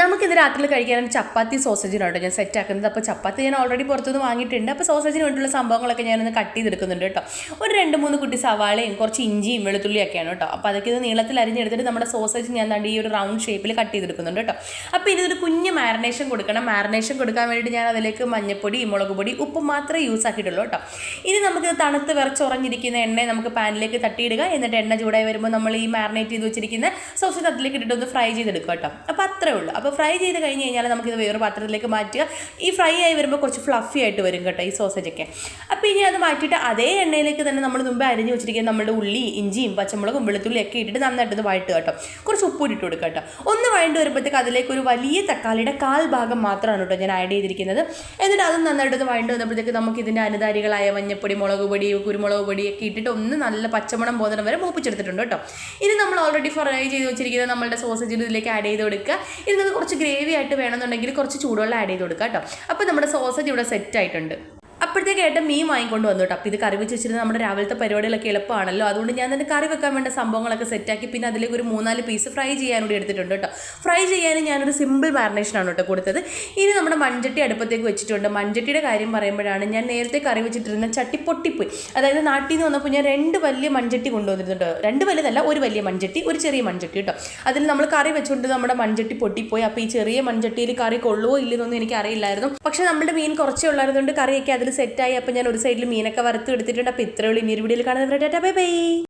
നമുക്കിത് രാത്രിയിൽ കഴിക്കാനും ചപ്പാത്തി സോസേജിനും കേട്ടോ ഞാൻ സെറ്റ് ആക്കുന്നത്. അപ്പോൾ ചപ്പാത്തി ഞാൻ ഓൾറെഡി പുറത്തുനിന്ന് വാങ്ങിയിട്ടുണ്ട്. അപ്പോൾ സോസേജിന് വേണ്ടിയുള്ള സംഭവങ്ങളൊക്കെ ഞാനൊന്ന് കട്ട് ചെയ്തെടുക്കുന്നുണ്ട് കേട്ടോ. ഒരു രണ്ട് മൂന്ന് കുട്ടി സവാളയും കുറച്ച് ഇഞ്ചിയും വെളുത്തുള്ളിയൊക്കെയാണ് കേട്ടോ. അപ്പോൾ അതൊക്കെ ഇത് നീളത്തിൽ അരിഞ്ഞെടുത്തിട്ട് നമ്മുടെ സോസേജ് ഞാൻ തണ്ട് ഈ ഒരു റൗണ്ട് ഷേപ്പിൽ കട്ട് ചെയ്തെടുക്കുന്നുണ്ട് കേട്ടോ. അപ്പോൾ ഇതൊരു കുഞ്ഞ് മാരിനേഷൻ കൊടുക്കണം. മാരിനേഷൻ കൊടുക്കാൻ വേണ്ടിയിട്ട് ഞാൻ അതിലേക്ക് മഞ്ഞപ്പൊടി മുളക് പൊടി ഉപ്പ് മാത്രമേ യൂസ് ആക്കിയിട്ടുള്ളൂ കേട്ടോ. ഇനി നമുക്ക് തണുത്ത് വിറച്ചുറഞ്ഞിരിക്കുന്ന എണ്ണ നമുക്ക് പാനിലേക്ക് തട്ടിയിടുക. എന്നിട്ട് എണ്ണ ചൂടായി വരുമ്പോൾ നമ്മൾ ഈ മാരിനേറ്റ് ചെയ്ത് വെച്ചിരിക്കുന്ന സോസേജ് അതിലേക്ക് ഇട്ടിട്ട് ഒന്ന് ഫ്രൈ ചെയ്തെടുക്കുക കേട്ടോ. അപ്പോൾ അത്രേ ഉള്ളൂ. അപ്പോൾ ഫ്രൈ ചെയ്ത് കഴിഞ്ഞ് കഴിഞ്ഞാൽ നമുക്കിത് വേറൊരു പാത്രത്തിലേക്ക് മാറ്റുക. ഈ ഫ്രൈ ആയി വരുമ്പോൾ കുറച്ച് ഫ്ലഫി ആയിട്ട് വരും കേട്ടോ ഈ സോസേജൊക്കെ അപ്പോൾ ഇനി അത് മാറ്റിയിട്ട് അതേ എണ്ണയിലേക്ക് തന്നെ നമ്മൾ മുമ്പ് അരിഞ്ഞ് വെച്ചിരിക്കുന്ന നമ്മുടെ ഉള്ളി ഇഞ്ചിയും പച്ചമുളകും വെളുത്തുള്ളിയും ഒക്കെ ഇട്ടിട്ട് നന്നായിട്ടൊന്ന് വഴട്ട് കേട്ടോ. കുറച്ച് ഉപ്പ് ഇട്ട് കൊടുക്കുക കേട്ടോ. ഒന്ന് വഴണ്ട് വരുമ്പോഴത്തേക്ക് അതിലേക്ക് ഒരു വലിയ തക്കാളിയുടെ കാൽ ഭാഗം മാത്രമാണ് കേട്ടോ ഞാൻ ആഡ് ചെയ്തിരിക്കുന്നത്. എന്നിട്ട് അതും നന്നായിട്ടൊന്ന് വഴണ്ട് വന്നപ്പോഴത്തേക്ക് നമുക്ക് ഇതിന്റെ അനുധാരികളായ മഞ്ഞപ്പൊടി മുളക് പൊടി കുരുമുളക് പൊടി ഒക്കെ ഇട്ടിട്ട് ഒന്ന് നല്ല പച്ചമണം പോകുന്ന വരെ മൂപ്പിച്ചെടുത്തിട്ടുണ്ട് കേട്ടോ. ഇനി നമ്മൾ ഓൾറെഡി ഫ്രൈ ചെയ്ത് വെച്ചിരിക്കുന്ന നമ്മുടെ സോസേജ് ഇതിലേക്ക് ആഡ് ചെയ്ത് കൊടുക്കുക. ഇനി നിങ്ങൾക്ക് കുറച്ച് ഗ്രേവി ആയിട്ട് വേണമെന്നുണ്ടെങ്കിൽ കുറച്ച് ചൂടുവെള്ളം ആഡ് ചെയ്ത് കൊടുക്കാം കേട്ടോ. അപ്പോൾ നമ്മുടെ സോസേജ് ഇവിടെ സെറ്റ് ആയിട്ടുണ്ട്. അപ്പോഴത്തേക്ക് ഏട്ടൻ മീൻ വാങ്ങിക്കൊണ്ട് വന്നു കേട്ടോ. അപ്പോൾ ഇത് കറി വെച്ച് വെച്ചിരുന്ന നമ്മുടെ രാവിലത്തെ പരിപാടികളൊക്കെ എളുപ്പമാണല്ലോ. അതുകൊണ്ട് ഞാൻ തന്നെ കറി വെക്കാൻ വേണ്ട സംഭവങ്ങളൊക്കെ സെറ്റാക്കി പിന്നെ അതിലേക്ക് ഒരു മൂന്നാൽ പീസ് ഫ്രൈ ചെയ്യാൻ കൂടി എടുത്തിട്ടുണ്ട് കേട്ടോ. ഫ്രൈ ചെയ്യാൻ ഞാനൊരു സിമ്പിൾ മാരിനേഷനാണ് കേട്ടോ കൊടുത്തത്. ഇനി നമ്മുടെ മൺചട്ടി അടുപ്പത്തേക്ക് വെച്ചിട്ടുണ്ട്. മൺചട്ടിയുടെ കാര്യം പറയുമ്പോഴാണ് ഞാൻ നേരത്തെ കറി വെച്ചിട്ടിരുന്ന ചട്ടി പൊട്ടിപ്പോയി അതായത് നാട്ടിൽ നിന്ന് വന്നപ്പോൾ ഞാൻ രണ്ട് വലിയ മൺചട്ടി കൊണ്ടുവന്നിരുന്നുണ്ട് രണ്ട് വലുതല്ല ഒരു വലിയ മൺചട്ടി ഒരു ചെറിയ മൺചട്ടി കേട്ടോ. അതിൽ നമ്മൾ കറി വെച്ചുകൊണ്ട് നമ്മുടെ മൺചട്ടി പൊട്ടിപ്പോയി. അപ്പോൾ ഈ ചെറിയ മൺചട്ടിയിൽ കറി കൊള്ളുവോ ഇല്ലെന്നൊന്നും എനിക്ക് അറിയില്ലായിരുന്നു പക്ഷേ നമ്മുടെ മീൻ കുറച്ചേ ഉള്ളായിരുന്നുകൊണ്ട് കറിയൊക്കെ അതിൽ സെറ്റായി. അപ്പോൾ ഞാൻ ഒരു സൈഡിൽ മീനൊക്കെ വറുത്ത് എടുത്തിട്ടുണ്ട് അപ്പോൾ ഇത്രയുള്ളൂ ഇനി ഒരു വീഡിയോയിൽ കാണുന്നവരുടെ ബൈ ബൈ.